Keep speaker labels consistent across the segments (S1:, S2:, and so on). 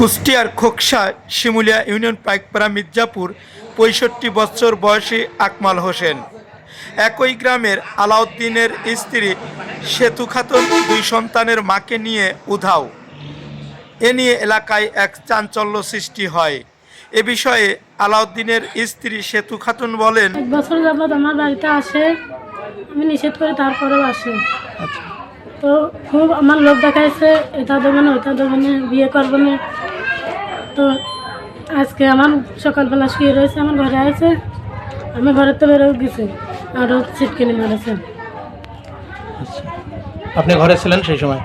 S1: কুষ্টিয়ার খোকসা শিমুলিয়া ইউনিয়ন পাইকপাড়া মির্জাপুর পঁয়ষট্টি বছর বয়সী আকমাল হোসেন। একই গ্রামের আলাউদ্দিনের স্ত্রী সেতু খাতুন দুই সন্তানের মাকে নিয়ে উধাও। এ নিয়ে এলাকায় এক চাঞ্চল্য সৃষ্টি হয়। এ বিষয়ে আলাউদ্দিনের স্ত্রী সেতু খাতুন বলেন
S2: এক বছর যাবৎ আমার বাড়িতে আসে আমি নিষেধ করি তারপরেও আসে। তো খুব আমার লোক দেখাইছে এটা দেবে না ওটা দেবে না বিয়ে করব না তো আজকে আমার সকালবেলা শুয়ে রয়েছে আমার ঘরে আছে আমি ঘরের তো বেরো গেছি আরও ছিটকিনি মারেছে।
S3: আপনি ঘরে ছিলেন সেই সময়?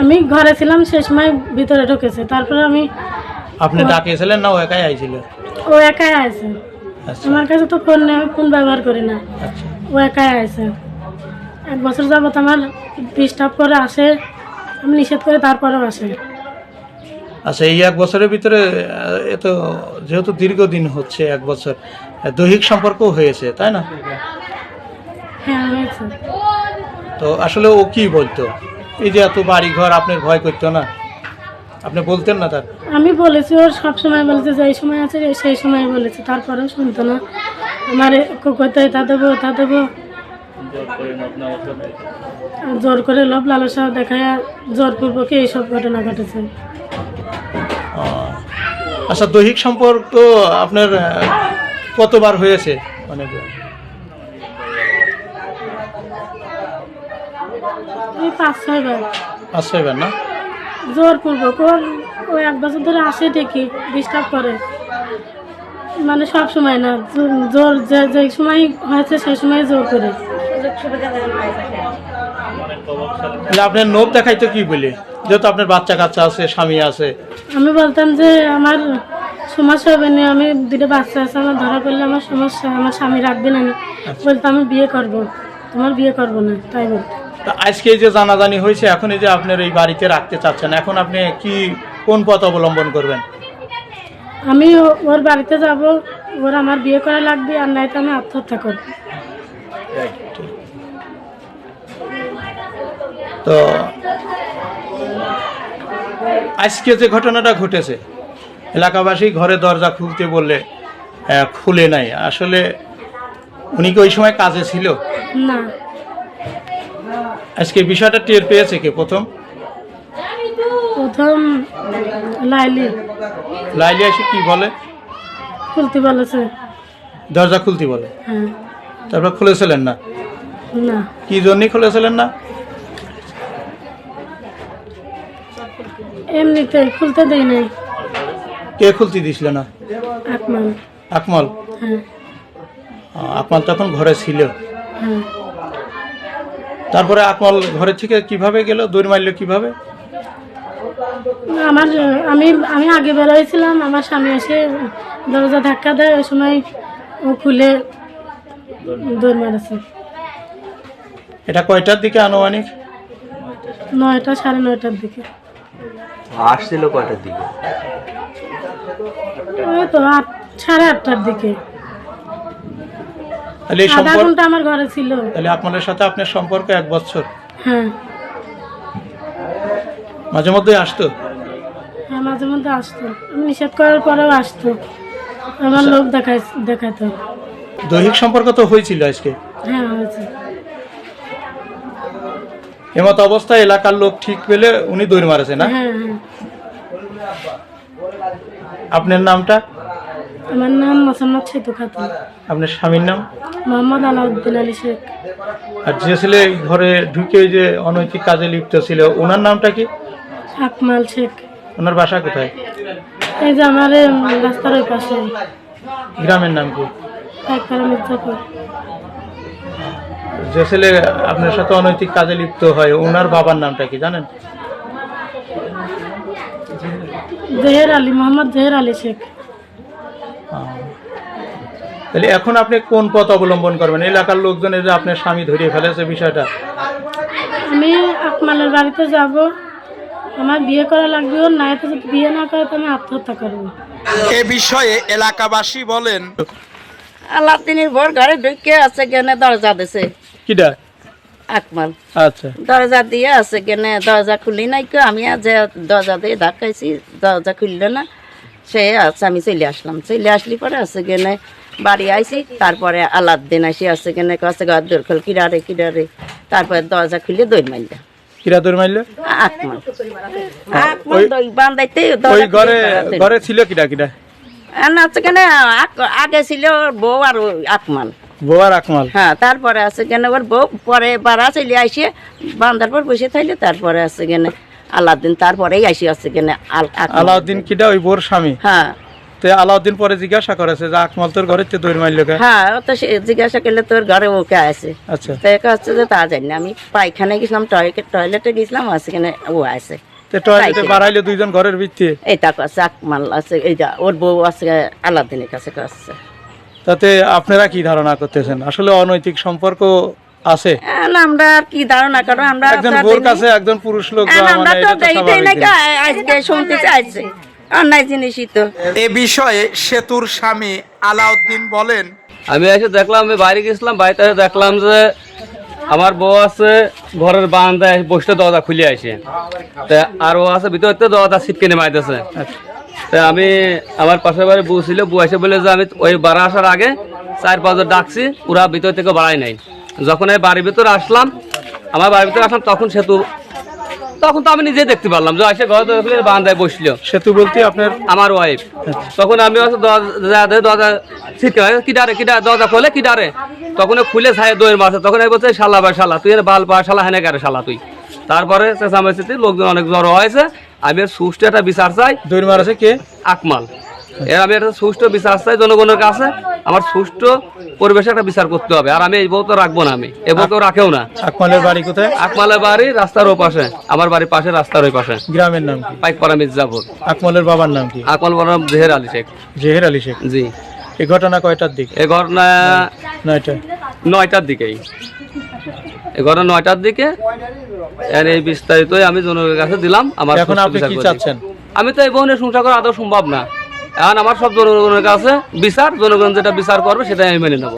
S2: আমি ঘরে ছিলাম সেই সময় ভিতরে ঢুকেছে তারপরে আমি
S3: আপনি ডাকিয়েছিলেন না ও একাই আইছিল?
S2: ও একাই আছে
S3: আচ্ছা।
S2: আমার কাছে তো ফোন নেই ফোন ব্যবহার করি না।
S3: আচ্ছা।
S2: ও একাই আছে এক বছর যাবত আমার ডিস্টার্ব করে আসে আমি নিষেধ করে তারপরেও আসে
S3: আচ্ছা এই এক বছরের ভিতরে আহ, এ তো যেহেতু দীর্ঘদিন হচ্ছে এক বছর দৈহিক সম্পর্ক হয়েছে তাই না?
S2: হ্যাঁ হয়েছে।
S3: তো আসলে ও কি বলতো? এই যে এত বাড়ি ঘর আপনার ভয় করতো না? আপনি বলতেন না তার?
S2: আমি বলেছি ওর সব সময় বলেছে যে এই সময় আছে সেই সময় বলেছে তারপরেও শুনতো না। আমার কোকোতে এটা দেবো তা দেবো। জোর করে লোভ লালসা দেখায় জোরপূর্বকে এইসব ঘটনা ঘটেছে।
S3: আচ্ছা দৈহিক সম্পর্ক আপনার কতবার হয়েছে? মানে
S2: এই পাঁচ ছয় বার।
S3: পাঁচ ছয়বার না?
S2: জোরপূর্বক ওর ও এক বছর ধরে আসে ঠিকই ডিস্টার্ব করে। মানে সব সময় না জোর যে যে সময় হয়েছে সেই সময় জোর করে।
S3: আপনার নোভ দেখাইতো কি বলে? যেহেতু আপনার বাচ্চা কাচ্চা আছে স্বামী আছে।
S2: আমি বলতাম যে আমার সমস্যা হবে না আমি দুটো বাচ্চা আছে আমার ধরা পড়লে আমার সমস্যা আমার স্বামী রাখবে না বলতো আমি বিয়ে করব তোমার বিয়ে করব না। তাই বলতো।
S3: তা আজকে যে জানাজানি হয়েছে এখন এই যে আপনার এই বাড়িতে রাখতে চাচ্ছেন এখন আপনি কি কোন পথ অবলম্বন করবেন?
S2: আমি ওর বাড়িতে যাব ওর আমার বিয়ে করা লাগবে আর নাই তো আমি আত্মহত্যা করব।
S3: তো আজকে যে ঘটনাটা ঘটেছে এলাকাবাসী ঘরে দরজা খুলতে বললে খুলে নাই। আসলে উনি কি ওই সময় কাজে ছিল?
S2: না।
S3: আজকে বিষয়টা টের পেয়েছে কে প্রথম?
S2: প্রথম লাইলি।
S3: লাইলি এসে কি বলে?
S2: খুলতে বলেছে
S3: দরজা খুলতে বলে?
S2: হ্যাঁ।
S3: তারপর খুলেছিলেন না?
S2: না।
S3: কি জন্যই খুলেছিলেন না?
S2: এমনিতে খুলতে দেই নাই।
S3: কে খুলতে দিছিল না?
S2: আকমান
S3: আকমল?
S2: হ্যাঁ।
S3: আকমল তখন ঘরে ছিল।
S2: হ্যাঁ।
S3: তারপরে আকমল ঘরে থেকে কীভাবে গেল? দৌড় মারলো কীভাবে?
S2: আমার আমি আমি আগে বেরোয়েছিলাম আমার স্বামী এসে দরজা ধাক্কা দেয় ওই সময় ও খুলে দৌড় মারেছে।
S3: এটা কয়টার দিকে আনুমানিক?
S2: নয়টা সাড়ে নয়টার দিকে।
S4: আসছিল কয়টার দিকে?
S2: ওই তো আট সাড়ে আটটার দিকে।
S3: তাহলে
S2: আধা ঘণ্টা আমার ঘরে ছিল।
S3: তাহলে আকমলের সাথে আপনার সম্পর্ক এক বছর?
S2: হ্যাঁ।
S3: মাঝে মধ্যে আসতো?
S2: হ্যাঁ মাঝে মধ্যে আসতো। নিষেধ করার পরেও আসতো। আমার লোক দেখাই দেখাতো।
S3: দৈহিক সম্পর্ক তো হয়েছিল আজকে?
S2: হ্যাঁ হয়েছে।
S3: এমত অবস্থায় এলাকার লোক ঠিক পেলে উনি দৌড় মারেছে না?
S2: হ্যাঁ হ্যাঁ।
S3: আপনার নামটা?
S2: আমার নাম মোসাম্মদ সেতু খাতুন।
S3: আপনার স্বামীর নাম?
S2: মোহাম্মদ আলাউদ্দিন আলী শেখ।
S3: আর যে ছেলে এই ঘরে ঢুকে যে অনৈতিক কাজে লিপ্ত ছিল ওনার নামটা কি?
S2: আকমাল শেখ।
S3: ওনার বাসা কোথায়?
S2: এই যে আমার রাস্তার ওই পাশে।
S3: গ্রামের নাম কি?
S2: একবার মির্জাপুর
S3: যে ছেলে আপনার সাথে অনৈতিক কাজে লিপ্ত হয় ওনার বাবার নামটা কি জানেন?
S2: জহের আলী মোহাম্মদ জহের আলী শেখ।
S3: তাহলে এখন আপনি কোন পথ অবলম্বন করবেন? এলাকার লোকজনের যে আপনার স্বামী ধরিয়ে ফেলেছে বিষয়টা।
S2: আমি আকমালের বাড়িতে যাব। আমার বিয়ে করা লাগবে ওর যদি বিয়ে না করে তো আমি আত্মহত্যা করব।
S1: এ বিষয়ে এলাকাবাসী বলেন।
S5: আল্লাহ তিনি ভোর ঘরে ঢুকে আছে কেনে দরজা দিছে।
S3: কিটা?
S5: আকমাল।
S3: আচ্ছা।
S5: দরজা দিয়ে আছে কেনে দরজা খুলি নাই কেউ আমি আজ যে দরজা দিয়ে ধাক্কাইছি দরজা খুললো না। সে আছে আমি চলে আসলাম। চলে আসলি পরে আছে কেনে বাড়ি আইছি তারপরে আলাদ্দিন আসি আছে কেনে কাছে ঘর দৌড় খোল কিরারে কিরারে। তারপরে দরজা খুলে দৌড় মারলে
S3: কিরা দৌড় মারলে? ওই ঘরে ঘরে ছিল কিরা
S5: কেনে আগে ছিল ওর বউ আর
S3: বউ আর আকমাল
S5: হ্যাঁ তারপরে আছে কেন ওর বউ। পরে বারা চলে আসে বান্ধার পর বসে থাকলে তারপরে আছে কেন আলাদিন তারপরেই আসি আছে কেন আল-
S3: আলাউদ্দিন কিটা ওই বোর স্বামী?
S5: হ্যাঁ।
S3: তো আলাউদ্দিন পরে জিজ্ঞাসা করেছে যে আকমাল তোর ঘরে দৌড় মারলো
S5: হ্যাঁ তো জিজ্ঞাসা করলে তোর ঘরে ওকে আছে?
S3: আচ্ছা।
S5: তো একে হচ্ছে যে তা জানি না আমি পায়খানায় গেছিলাম টয়লেট টয়লেটে গেছিলাম ও আছে।
S3: তো টয়লেটে বাড়াইলে দুইজন ঘরের ভিত্তি।
S5: এইটা আছে আকমাল আছে এইটা ওর বউ আছে আলাদিনের কাছে আছে
S3: তাতে আপনারা কি ধারণা করতেছেন? আসলে অনৈতিক সম্পর্ক আছে?
S5: আমরা আর কি ধারণা করো আমরা
S3: একজন কাছে একজন পুরুষ লোক
S5: আমরা তো আজকে শুনতে চাইছে। অন্যায় জিনিসই তো।
S1: এ বিষয়ে সেতুর স্বামী আলাউদ্দিন বলেন
S6: আমি এসে দেখলাম আমি বাইরে গেছিলাম বাড়িতে এসে দেখলাম যে আমার বউ আছে ঘরের বারান্দায় বসতে দরজা খুলে আসে তা আর ও আছে ভিতরে তো দরজা ছিটকে নেমে আইতেছে তা আমি আমার পাশের বাড়ি বউ ছিল বউ এসে বলে যে আমি ওই বাড়া আসার আগে চার পাঁচজন ডাকছি ওরা ভিতর থেকে বাড়াই নাই। যখন আমি বাড়ির ভিতরে আসলাম আমার বাড়ির ভিতরে আসলাম তখন সেতু তখন তো আমি নিজে দেখতে পারলাম। যে এসে ঘর দরজা খুলে বারান্দায় বসল।
S3: সেতু বলতে আপনার
S6: আমার ওয়াইফ তখন আমি দরজা দরজা ছিটকে কি ডারে কি ডারে দরজা খোলে কি ডারে? তখন খুলে ছায় দইয়ের মাছে তখন আমি বলছে শালা বা শালা তুই এর বাল পা শালা হেনে গারে শালা তুই। তারপরে চেঁচামেচিতে লোকজন অনেক জড়ো হয়েছে। আমি সুষ্ঠু একটা বিচার চাই।
S3: দৌড় মারাছে কে?
S6: আকমাল। এর আমি একটা সুষ্ঠু বিচার চাই জনগণের কাছে। আমার সুষ্ঠু পরিবেশে একটা বিচার করতে হবে। আর আমি এই বউ তো রাখব না আমি। এ বউ কেউ রাখেও না।
S3: আকমালের বাড়ি কোথায়?
S6: আকমালের বাড়ি রাস্তার ও পাশে। আমার বাড়ির পাশে রাস্তার ওই পাশে।
S3: গ্রামের নাম কি?
S6: পাইকপাড়া মির্জাপুর।
S3: আকমালের বাবার নাম কি?
S6: আকমাল বনাম জেহের আলী শেখ।
S3: জেহের আলী শেখ?
S6: জি।
S3: এই ঘটনা কয়টার দিক?
S6: এ ঘটনা
S3: নয়টা
S6: নয়টার দিকেই। এ ঘটনা নয়টার দিকে। আর এই বিস্তারিতই আমি জনগণের কাছে দিলাম। আমার
S3: এখন আপনি কি চাচ্ছেন?
S6: আমি তো এই বোনের সংসার করা আদৌ সম্ভব না। এখন আমার সব জনগণের কাছে বিচার জনগণ যেটা বিচার করবে সেটাই আমি মেনে নেব।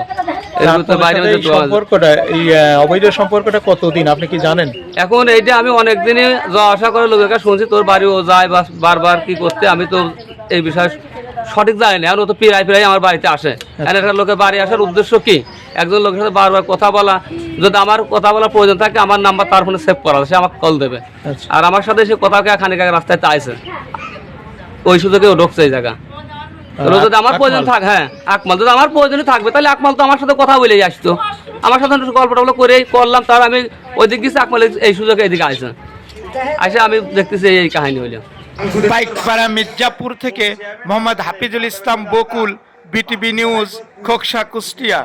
S6: এর ভিতরে
S3: আপনার
S6: বাইরে
S3: সাথে এই
S6: যেতে হবে।
S3: সম্পর্কটা এই অবৈধ সম্পর্কটা কতদিন আপনি কি জানেন?
S6: এখন এইটা আমি অনেক যা আশা করে লোকের কাছে শুনছি তোর বাড়ি যায় বারবার কি করতে আমি তো এই বিষয়ে সঠিক জানি না এখন ও তো পিরাই পিরাই আমার বাড়িতে আসে। এখন একটা লোকের বাড়ি আসার উদ্দেশ্য কি? একজন লোকের সাথে বারবার কথা বলা যদি আমার কথা বলার প্রয়োজন থাকে আমার নাম্বার তার ফোনে সেভ করা সে আমাকে কল দেবে।
S3: আচ্ছা।
S6: আর আমার সাথে সে কথা খানিক রাস্তায় চাইছে। ওই সুযোগে ও ঢুকছে এই জায়গা। যদি আমার প্রয়োজন থাক হ্যাঁ আকমাল যদি আমার প্রয়োজনই থাকবে তাহলে আকমাল তো আমার সাথে কথা বলেই আসতো। আমার সাথে একটু গল্প টল্প করলাম তার আমি ওই দিক গেছি আকমাল এই- এই সুযোগে এদিকে আসে আসে আমি দেখতেছি এই কাহিনী হইল।
S1: পাইকপাড়া মির্জাপুর থেকে মোহাম্মদ হাফিজুল ইসলাম বকুল বিটিভি নিউজ খোকসা কুষ্টিয়া।